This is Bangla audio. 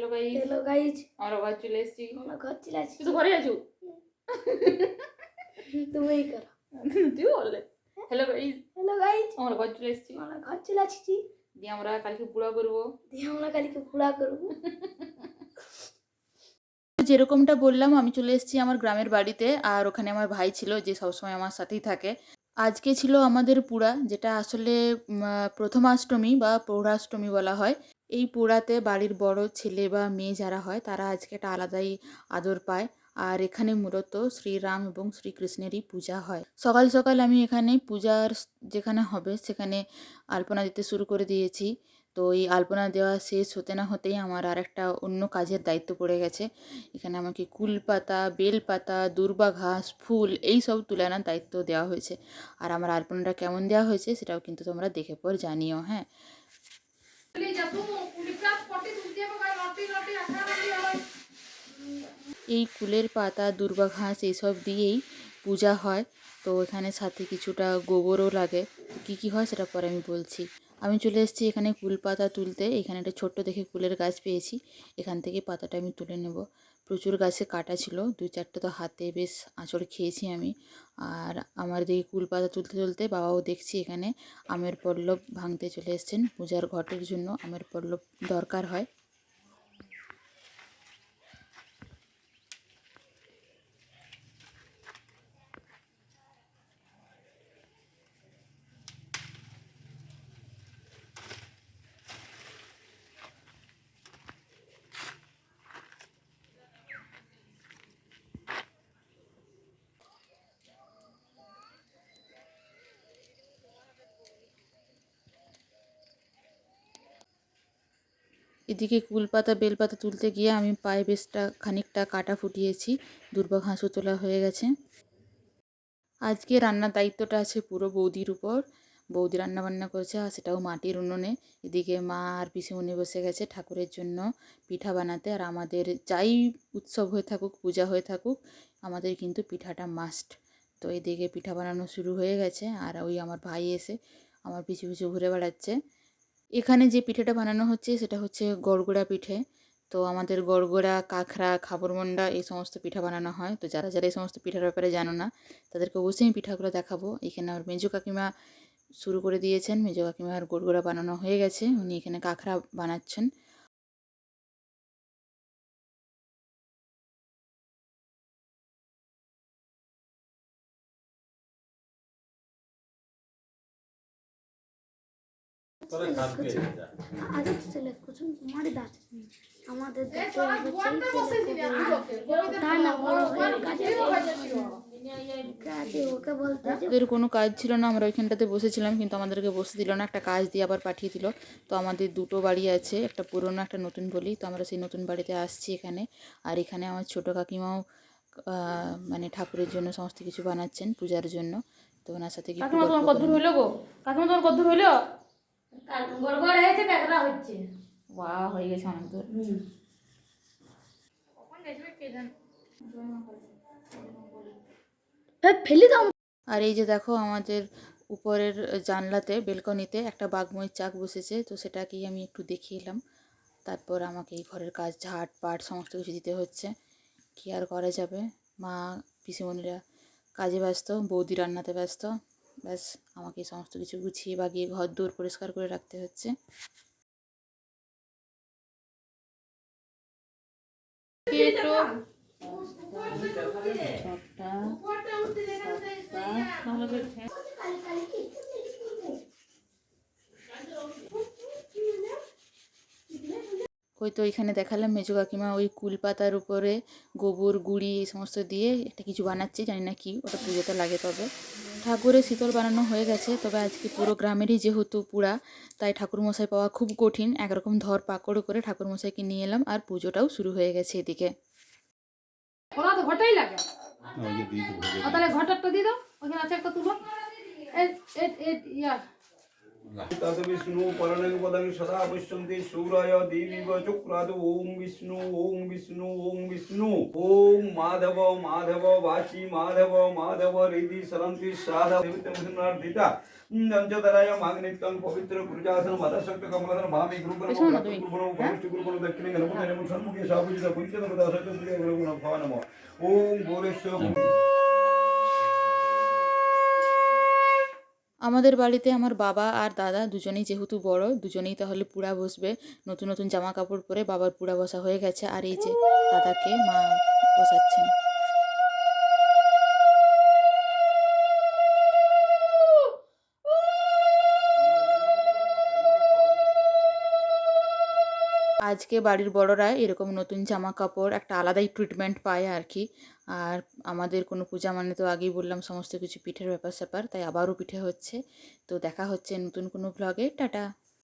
হ্যালো গাইস হ্যালো গাইজ আমরা ঘর চলে এসেছি। আমরা ঘর চলে আসছি। তুই তো ঘরে আছো? তুমি করো। তুই বললে। হ্যালো গাইস হ্যালো গাইজ আমরা ঘর চলে এসেছি। আমরা ঘর চলে আসছি। দিয়ে আমরা কালকে পুরা করব। দিয়ে আমরা কালকে পুরা করব। যেরকমটা বললাম আমি চলে এসেছি আমার গ্রামের বাড়িতে আর ওখানে আমার ভাই ছিল যে সবসময় আমার সাথেই থাকে। আজকে ছিল আমাদের পুরা যেটা আসলে প্রথমাষ্টমী বা পৌরাষ্টমী বলা হয়। এই পোড়াতে বাড়ির বড় ছেলে বা মেয়ে যারা হয়, তারা আজকে একটা আলাদাই আদর পায়। আর এখানে মূলত শ্রীরাম এবং শ্রীকৃষ্ণেরই পূজা হয়। সকাল সকাল আমি এখানে পূজার যেখানে হবে সেখানে আলপনা দিতে শুরু করে দিয়েছি। তো এই আলপনা দেওয়া শেষ হতে না হতেই আমার আর একটা অন্য কাজের দায়িত্ব পড়ে গেছে। এখানে আমাকে কুল পাতা বেল পাতা দূর্বা ঘাস, ফুল এই সব তুলে আনার দায়িত্ব দেওয়া হয়েছে। আর আমার আলপনাটা কেমন দেওয়া হয়েছে সেটাও কিন্তু তোমরা দেখে পর জানিও হ্যাঁ। এই কুলের পাতা, দুর্বা ঘাস এইসব দিয়েই পূজা হয়। তো এখানে সাথে কিছুটা গোবরও লাগে। কি কি হয় সেটা পরে আমি বলছি। আমি চলে এসেছি এখানে কুল পাতা তুলতে। এখানে একটা ছোট্ট দেখে কুলের গাছ পেয়েছি। এখান থেকে পাতাটা আমি তুলে নেব। প্রচুর গাছে কাটা ছিল। দু চারটে তো হাতে বেশ আঁচড় খেয়েছি আমি। আর আমার দিকে কুল পাতা তুলতে তুলতে বাবাও দেখছি এখানে। আমের পল্লব ভাঙতে চলে এসছেন। পূজার ঘটের জন্য আমের পল্লব দরকার হয়। এদিকে কুলপাতা, বেলপাতা তুলতে গিয়ে আমি পায়ে বেশটা খানিকটা কাটা ফুটিয়েছি দুর্বা ঘাসও তোলা হয়ে গেছে। আজকে রান্নার দায়িত্বটা আছে পুরো বৌদির উপর। বৌদি রান্না বান্না করেছে আর সেটাও মাটির উনুনে। এদিকে মা আর পিসি পিসিমণি বসে গেছে ঠাকুরের জন্য পিঠা বানাতে। আর আমাদের যাই উৎসব হয়ে থাকুক, পূজা হয়ে থাকুক, আমাদের কিন্তু পিঠাটা মাস্ট তো এদিকে পিঠা বানানো শুরু হয়ে গেছে। আর ওই আমার ভাই এসে আমার পিছু পিছু ঘুরে বেড়াচ্ছে। এখানে যে পিঠেটা বানানো হচ্ছে সেটা হচ্ছে গড়গড়া পিঠে। তো আমাদের গড়গড়া, কাঁকড়া, খাবরমন্ডা এই সমস্ত পিঠা বানানো হয়। তো যারা যারা এই সমস্ত পিঠার ব্যাপারে জানো না, তাদেরকে অবশ্যই আমি পিঠাগুলো দেখাবো। এখানে আমার মেজো কাকিমা শুরু করে দিয়েছেন। মেজো কাকিমার গড়গড়া বানানো হয়ে গেছে। উনি এখানে কাঁকড়া বানাচ্ছেন। ওদের কোনো কাজ ছিল না আমরা ওইখানটাতে বসেছিলাম কিন্তু আমাদেরকে বসে দিল না একটা কাজ দিয়ে আবার পাঠিয়ে দিল। তো আমাদের দুটো বাড়ি আছে একটা পুরনো একটা নতুন বলি তো আমরা সেই নতুন বাড়িতে আসছি এখানে। আর এখানে আমার ছোটো কাকিমাও মানে ঠাকুরের জন্য সমস্ত কিছু বানাচ্ছেন পূজার জন্য। তো ওনার সাথে কি কাকিমা তোমার কদ্দূর হইল গো? কাকিমা তোমার কদ্দূর হইল? গড়গড় হয়েছে কাঁকড়া হচ্ছে। ওয়া হয়ে গেছে অনেক দূর এ, ফেলে দাও। আর এই যে দেখো আমাদের উপরের জানলাতে বেলকনিতে একটা বাঘময় চাক বসেছে তো সেটাকেই আমি একটু দেখিয়ে এলাম। তারপর আমাকে এই ঘরের কাজ ঝাট পাট সমস্ত কিছু দিতে হচ্ছে। কি আর করা যাবে? মা পিসিমণিরা কাজে ব্যস্ত বৌদি রান্নাতে ব্যস্ত। ব্যাস আমাকে সমস্ত কিছু গুছিয়ে বাগিয়ে ঘর দৌড় পরিষ্কার করে রাখতে হচ্ছে। একটু ওই তো এখানে দেখালাম মেজো কাকিমা ওই কুল পাতার উপরে গোবর গুঁড়ি এই সমস্ত দিয়ে একটা কিছু বানাচ্ছে জানি না কি ওটা পুজোতে লাগে তবে। ঠাকুরের শীতল বানানো হয়ে গেছে তবে আজকে পুরো গ্রামেরই যেহেতু পুরা তাই ঠাকুরমশাই পাওয়া খুব কঠিন। একরকম ধর পাকড় করে ঠাকুরমশাইকে নিয়ে এলাম আর পুজোটাও শুরু হয়ে গেছে এদিকে। ওরা তো ঘটাই লাগে। ওই যে দিয়ে দেবো, ও তাহলে ঘটারটা দিয়ে দাও ওখানে আছে একটা তুলো। এ- এ- এ- ইয়া तद् विष्णु परणं सदा पश्यन्ति सूराय देवीव चक्राद। ॐ विष्णु ॐ विष्णु ॐ विष्णु। ॐ माधव माधव वाची माधव माधव हृदि सरन्ति साधा देवतमसनार्थिता माग्नित्यं पवित्र गुरुजासन मदशक्त कमलधर भामि गुरुपरम गुरुपरम भविष्य गुरुपरम दक्षिणे गणपति नमो सन्मुखे सापूजित पुञ्चन पदासत प्रिय गुरुगुण भव नमो ॐ गोरेश्वर আমাদের বাড়িতে আমার বাবা আর দাদা দুজনেই যেহেতু বড়, দুজনেই তাহলে পুরা বসবে। নতুন নতুন জামা কাপড় পরে বাবার পুরা বসা হয়ে গেছে। আর এই যে দাদাকে মা বসাচ্ছেন। আজকে বাড়ির বড়রা এরকম নতুন জামা কাপড় একটা আলাদাই ট্রিটমেন্ট পায় আর কি আর আমাদের কোনো পূজা মানে তো আগেই বললাম, সমস্ত কিছু পিঠের ব্যাপার স্যাপার তাই আবারও পিঠে হচ্ছে। তো দেখা হচ্ছে নতুন কোনো ব্লগে টাটা!